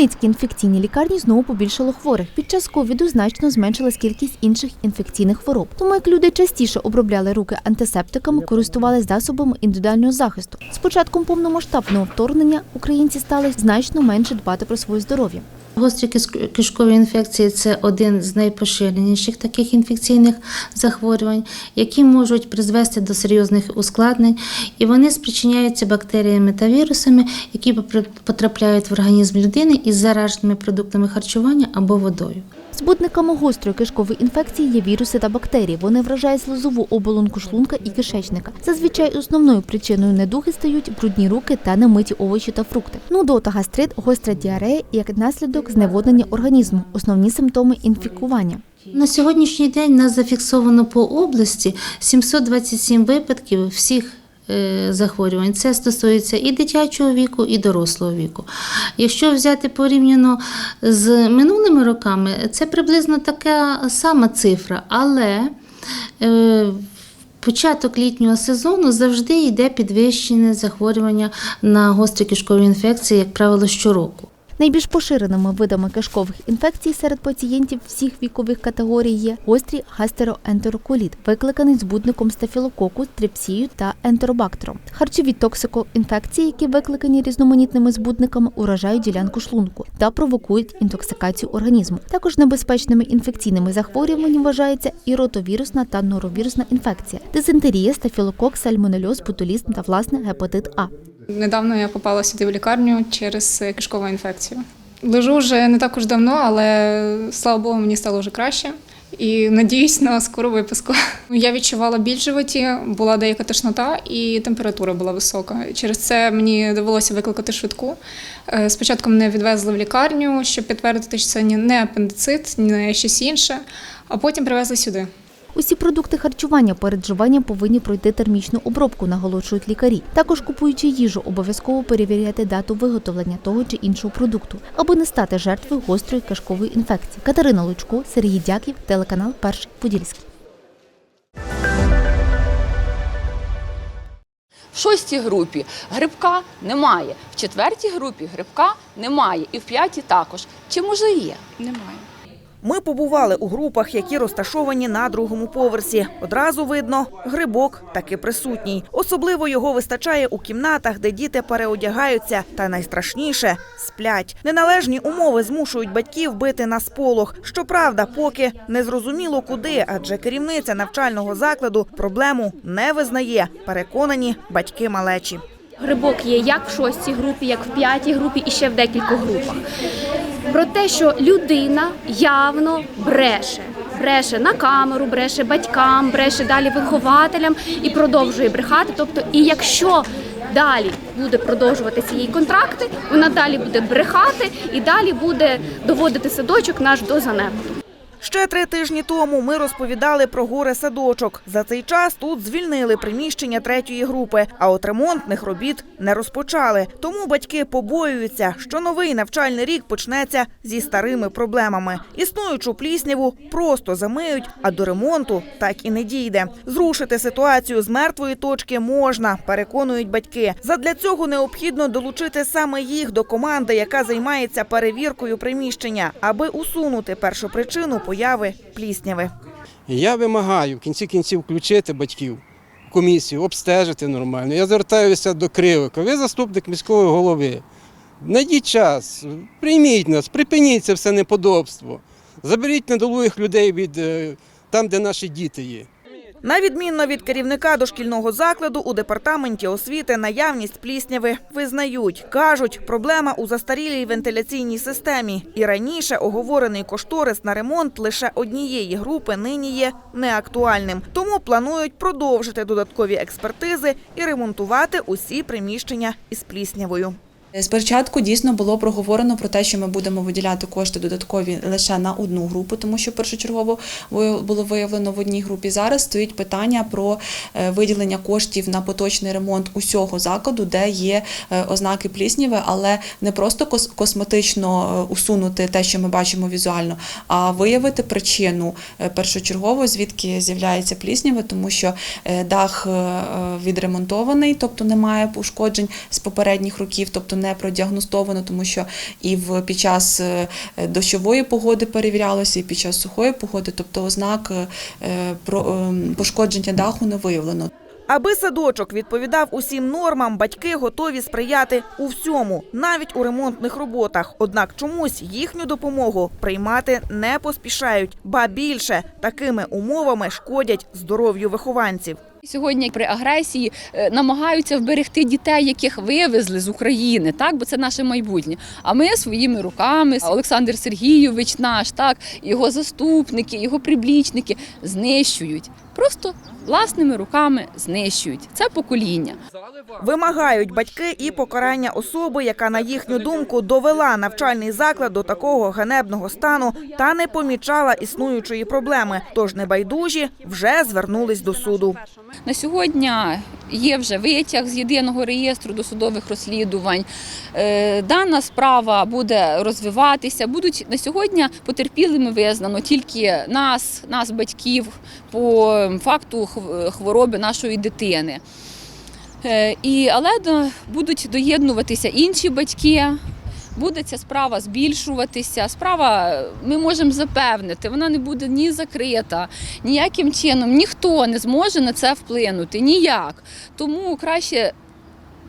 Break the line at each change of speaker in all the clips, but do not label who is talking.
Хмельницькій інфекційній лікарні знову побільшало хворих. Під час ковіду значно зменшилась кількість інших інфекційних хвороб. Тому як люди частіше обробляли руки антисептиками, користувались засобами індивідуального захисту. З початком повномасштабного вторгнення українці стали значно менше дбати про своє здоров'я.
Гострі киш- кишкові інфекції це один з найпоширеніших таких інфекційних захворювань, які можуть призвести до серйозних ускладнень, і вони спричиняються бактеріями та вірусами, які потрапляють в організм людини із зараженими продуктами харчування або водою.
Збудниками гострої кишкової інфекції є віруси та бактерії. Вони вражають слизову оболонку шлунка і кишечника. Зазвичай основною причиною недуги стають брудні руки та немиті овочі та фрукти. Нудота, гастрит, гостра діарея і як наслідок зневоднення організму. Основні симптоми інфікування.
На сьогоднішній день нас зафіксовано по області 727 випадків всіх захворювань. Це стосується і дитячого віку, і дорослого віку. Якщо взяти порівняно з минулими роками, це приблизно така сама цифра, але е, Початок літнього сезону завжди йде підвищене захворювання на гострі кишкові інфекції, як правило, щороку.
Найбільш поширеними видами кишкових інфекцій серед пацієнтів всіх вікових категорій є гострий гастероентероколіт, викликаний збудником стафілококу, трипсією та ентеробактером. Харчові токсикоінфекції, які викликані різноманітними збудниками, уражають ділянку шлунку та провокують інтоксикацію організму. Також небезпечними інфекційними захворюваннями вважається і ротовірусна та норовірусна інфекція, дизентерія, стафілокок, сальмонельоз, ботулізм та власне гепатит А.
Недавно я попала сюди в лікарню через е, кишкову інфекцію. Лежу вже не так уж давно, але слава Богу, мені стало вже краще. І надіюсь на скору виписку. Я відчувала біль в животі, була деяка тошнота і температура була висока. Через це мені довелося викликати швидку. Е, Спочатку мене відвезли в лікарню, щоб підтвердити, що це не апендицит, не щось інше, а потім привезли сюди.
Усі продукти харчування перед вживанням повинні пройти термічну обробку, наголошують лікарі. Також купуючи їжу, обов'язково перевіряти дату виготовлення того чи іншого продукту, аби не стати жертвою гострої кишкової інфекції. Катерина Лучко, Сергій Дяків, телеканал Перший Подільський.
В шостій групі грибка немає, в четвертій групі грибка немає, і в п'ятій також. Чи може є?
Немає.
Ми побували у групах, які розташовані на другому поверсі. Одразу видно, грибок таки присутній. Особливо його вистачає у кімнатах, де діти переодягаються. Та найстрашніше сплять. Неналежні умови змушують батьків бити на сполох. Щоправда, поки не зрозуміло куди, адже керівниця навчального закладу проблему не визнає. Переконані батьки малечі.
Грибок є як в шостій групі, як в п'ятій групі і ще в декількох групах. Про те, що людина явно бреше. Бреше на камеру, бреше батькам, бреше далі вихователям і продовжує брехати. Тобто, і якщо далі буде продовжувати її контракти, вона далі буде брехати і далі буде доводити садочок наш до занепаду.
Ще три тижні тому ми розповідали про горе садочок. За цей час тут звільнили приміщення третьої групи, а от ремонтних робіт не розпочали. Тому батьки побоюються, що новий навчальний рік почнеться зі старими проблемами. Існуючу плісняву просто замиють, а до ремонту так і не дійде. Зрушити ситуацію з мертвої точки можна, переконують батьки. Задля цього необхідно долучити саме їх до команди, яка займається перевіркою приміщення, аби усунути першопричину появи плісняви.
Я вимагаю в кінці кінців включити батьків комісію, обстежити нормально. Я звертаюся до Кривика. Ви заступник міської голови. Найдіть час, прийміть нас, припиніть це все неподобство. Заберіть недолугих людей від е, там, де наші діти є.
На відмінно від керівника дошкільного закладу у департаменті освіти наявність плісняви визнають. Кажуть, проблема у застарілій вентиляційній системі. І раніше оговорений кошторис на ремонт лише однієї групи нині є неактуальним. Тому планують продовжити додаткові експертизи і ремонтувати усі приміщення із пліснявою.
Спочатку дійсно було проговорено про те, що ми будемо виділяти кошти додаткові лише на одну групу, тому що першочергово було виявлено в одній групі. Зараз стоїть питання про е, виділення коштів на поточний ремонт усього закладу, де є е, ознаки плісніви, але не просто кос- косметично е, усунути те, що ми бачимо візуально, а виявити причину е, першочергово, звідки з'являється пліснява, тому що е, дах е, е, відремонтований, тобто немає ушкоджень з попередніх років, тобто не продіагностовано, тому що і в під час е, дощової погоди перевірялося, і під час сухої погоди, тобто ознак е, ем, пошкодження даху не виявлено.
Аби садочок відповідав усім нормам, батьки готові сприяти у всьому, навіть у ремонтних роботах. Однак чомусь їхню допомогу приймати не поспішають, ба більше такими умовами шкодять здоров'ю вихованців.
Сьогодні при агресії е, намагаються вберегти дітей, яких вивезли з України, так бо це наше майбутнє. А ми своїми руками, Олександр Сергійович, наш так, його заступники, його приблічники знищують. Просто власними руками знищують це покоління.
Вимагають батьки і покарання особи, яка, на їхню думку, довела навчальний заклад до такого ганебного стану та не помічала існуючої проблеми. Тож небайдужі вже звернулись до суду.
На сьогодні є вже витяг з єдиного реєстру досудових розслідувань. Е, Дана справа буде розвиватися. Будуть на сьогодні потерпілими визнано тільки нас, нас, батьків, по факту хвороби нашої дитини. Е, І, але будуть доєднуватися інші батьки. Буде ця справа збільшуватися. Справа ми можемо запевнити, вона не буде ні закрита, ніяким чином ніхто не зможе на це вплинути. Ніяк. Тому краще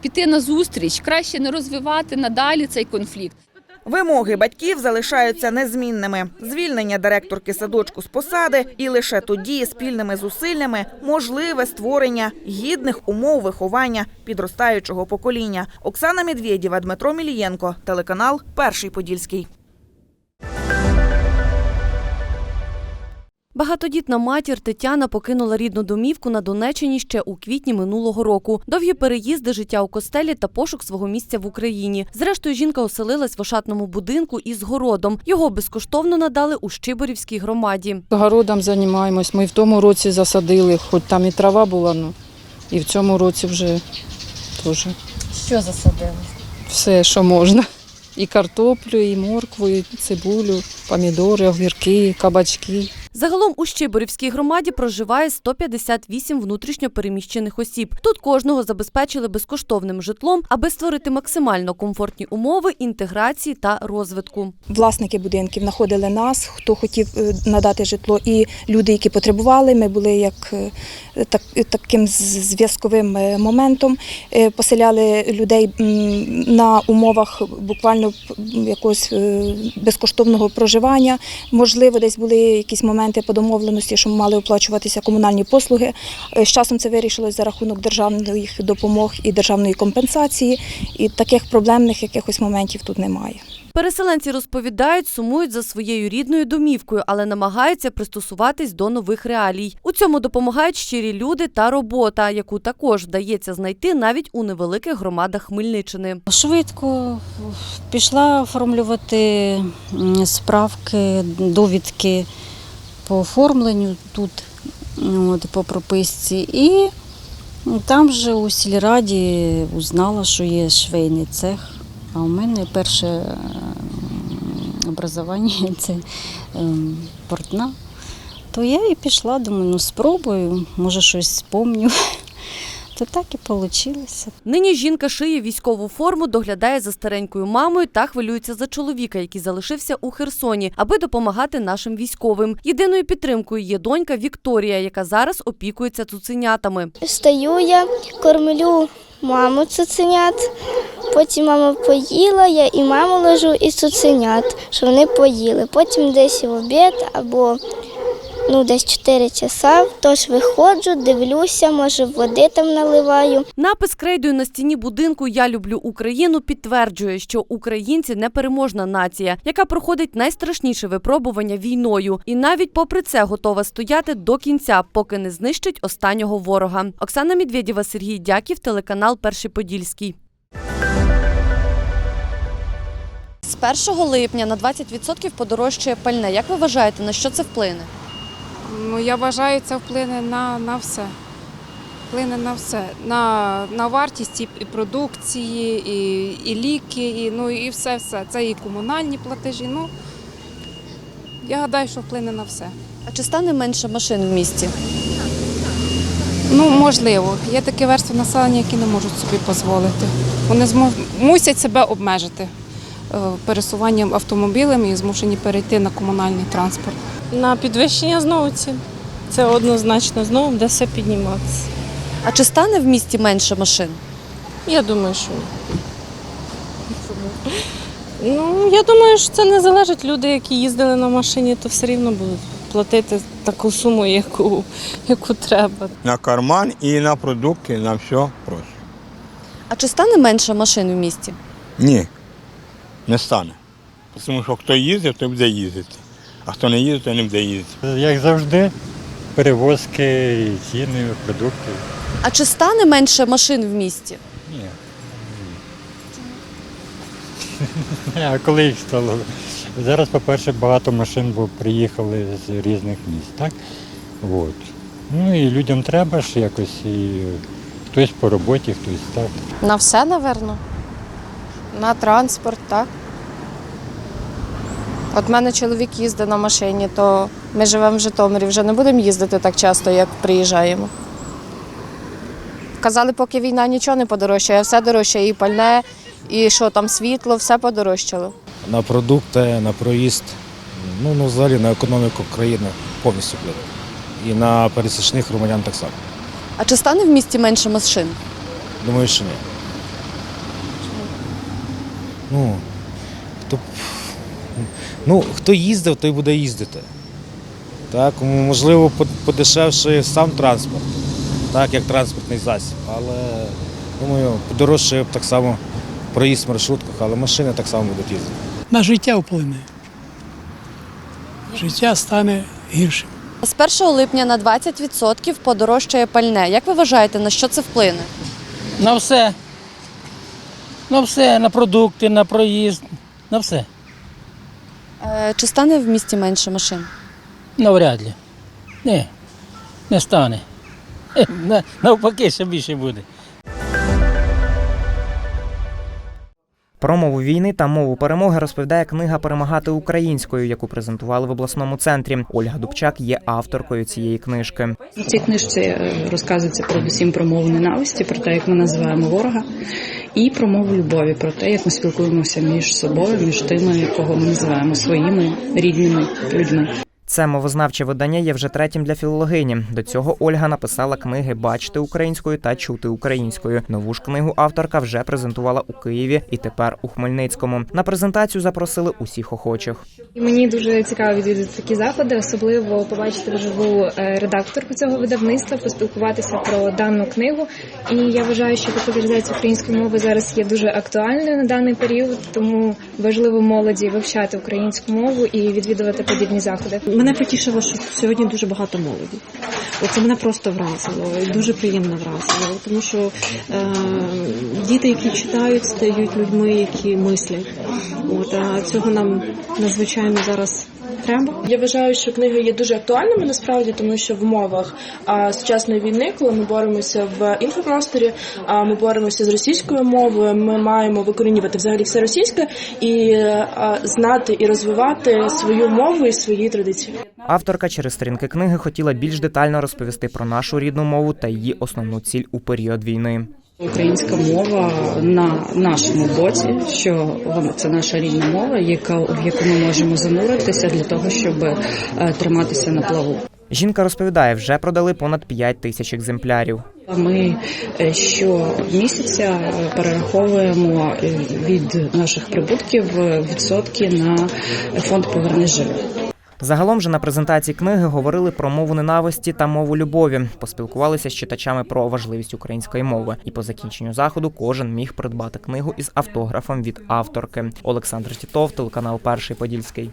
піти на зустріч, краще не розвивати надалі цей конфлікт.
Вимоги батьків залишаються незмінними: звільнення директорки садочку з посади, і лише тоді спільними зусиллями можливе створення гідних умов виховання підростаючого покоління. Оксана Медведєва, Дмитро Мілієнко, телеканал Перший Подільський.
Багатодітна матір Тетяна покинула рідну домівку на Донеччині ще у квітні минулого року. Довгі переїзди, життя у костелі та пошук свого місця в Україні. Зрештою, жінка оселилась в ошатному будинку із городом. Його безкоштовно надали у Щиборівській громаді.
Городом займаємось. Ми в тому році засадили, хоч там і трава була, ну і в цьому році вже теж
Що засадили?
все, що можна. І картоплю, і моркву, і цибулю, помідори, огірки, кабачки.
Загалом у Щиборівській громаді проживає 158 внутрішньо переміщених осіб. Тут кожного забезпечили безкоштовним житлом, аби створити максимально комфортні умови інтеграції та розвитку.
власники будинків знаходили нас, хто хотів е, надати житло, і люди, які потребували. Ми були як е, так, таким зв'язковим е, моментом. Е, Поселяли людей на умовах буквально якогось е, безкоштовного проживання. Можливо, десь були якісь моменти по домовленості, що мали оплачуватися комунальні послуги. Е, З часом це вирішилось за рахунок державних допомог і державної компенсації. І таких проблемних якихось моментів тут немає.
Переселенці розповідають, сумують за своєю рідною домівкою, але намагаються пристосуватись до нових реалій. У цьому допомагають щирі люди та робота, яку також вдається знайти навіть у невеликих громадах Хмельниччини.
Швидко пішла оформлювати справки, довідки по оформленню тут, от, по прописці. І там же у сільраді узнала, що є швейний цех. А у мене перше образування це ем, портна. То я і пішла, думаю, ну спробую, може щось спомню. То так і вийшло.
Нині жінка шиє військову форму, доглядає за старенькою мамою та хвилюється за чоловіка, який залишився у Херсоні, аби допомагати нашим військовим. Єдиною підтримкою є донька Вікторія, яка зараз опікується цуценятами.
Встаю я, кормлю маму цуценят. Потім мама поїла, я і маму ложу, і цуценят, що вони поїли. Потім десь в обід або ну, десь 4 часа, тож виходжу, дивлюся, може води там наливаю.
Напис крейдою на стіні будинку Я люблю Україну підтверджує, що українці непереможна нація, яка проходить найстрашніше випробування війною, і навіть попри це готова стояти до кінця, поки не знищить останнього ворога. Оксана Медведєва, Сергій Дяків, телеканал Перший Подільський. З 1 липня на 20% подорожчає пальне. Як ви вважаєте, на що це вплине?
Ну, я вважаю, це вплине на, на все. Вплине на все. На, на вартість і, продукції, і, і ліки, і, ну, і все, все. Це і комунальні платежі. Ну, я гадаю, що вплине на все.
А чи стане менше машин в місті?
Ну, можливо, є такі верстви населення, які не можуть собі дозволити. Вони змо- мусять себе обмежити е, пересуванням автомобілем і змушені перейти на комунальний транспорт.
На підвищення знову цін. Це однозначно знову буде все підніматися.
А чи стане в місті менше машин?
Я думаю, що ні. Ну, я думаю, що це не залежить. Люди, які їздили на машині, то все рівно будуть платити таку суму, яку, яку треба.
На карман і на продукти, на все проще.
А чи стане менше машин в місті?
Ні, не стане. Тому що хто їздить, той буде їздити. А хто не їздить, той не буде їздити.
Як завжди, перевозки, ціни, продукти.
А чи стане менше машин в місті?
Ні. А коли їх стало? Зараз, по-перше, багато машин бо приїхали з різних міст, так? От. Ну і людям треба ж якось, і хтось по роботі, хтось так.
На все, напевно. На транспорт, так. От в мене чоловік їздить на машині, то ми живемо в Житомирі, вже не будемо їздити так часто, як приїжджаємо. Казали, поки війна нічого не подорожчає, все дорожчає, і пальне, і що там світло, все подорожчало.
на продукти, на проїзд, ну, ну взагалі на економіку країни повністю впливає. І на пересічних громадян так само.
А чи стане в місті менше машин?
Думаю, що ні. Ну, хто, ну, хто їздив, той буде їздити. Так, можливо, по- подешевшає сам транспорт, так, як транспортний засіб. Але думаю, подорожчає так само проїзд в маршрутках, але машини так само будуть їздити.
на життя вплине. Життя стане гіршим.
З 1 липня на 20% подорожчає пальне. Як ви вважаєте, на що це вплине?
На все. На все, на продукти, на проїзд, на все.
Е, Чи стане в місті менше машин?
Навряд ли. Ні, не стане. Е, Навпаки, ще більше буде.
Про мову війни та мову перемоги розповідає книга Перемагати українською, яку презентували в обласному центрі. Ольга Дубчак є авторкою цієї книжки.
У цій книжці е, розказується передусім про мову ненависті, про те, як ми називаємо ворога, і про мову любові, про те, як ми спілкуємося між собою, між тими, кого ми називаємо своїми рідними людьми.
Це мовознавче видання є вже третім для філологині. До цього Ольга написала книги Бачити українською та Чути українською. Нову ж книгу авторка вже презентувала у Києві і тепер у Хмельницькому. На презентацію запросили усіх охочих.
Мені дуже цікаво відвідати такі заходи, особливо побачити вживу е, редакторку цього видавництва, поспілкуватися про дану книгу. І я вважаю, що популяризація української мови зараз є дуже актуальною на даний період, тому важливо молоді вивчати українську мову і відвідувати подібні заходи.
Мене потішило, що сьогодні дуже багато молоді. Оце мене просто вразило, і дуже приємно вразило, тому що е, діти, які читають, стають людьми, які мислять. От а цього нам надзвичайно зараз треба.
Я вважаю, що книги є дуже актуальними насправді, тому що в умовах а, сучасної війни, коли ми боремося в інфопросторі, а ми боремося з російською мовою, ми маємо викорінювати взагалі все російське і а, знати і розвивати свою мову і свої традиції.
Авторка через сторінки книги хотіла більш детально розповісти про нашу рідну мову та її основну ціль у період війни.
Українська мова на нашому боці, що вона це наша рідна мова, яка в яку ми можемо зануритися для того, щоб е, триматися на плаву.
Жінка розповідає, вже продали понад 5 тисяч екземплярів.
Ми е, щомісяця е, перераховуємо від наших прибутків відсотки на фонд «Поверни живих».
Загалом же на презентації книги говорили про мову ненависті та мову любові. Поспілкувалися з читачами про важливість української мови. І по закінченню заходу кожен міг придбати книгу із автографом від авторки. Олександр Тітов, телеканал Перший Подільський.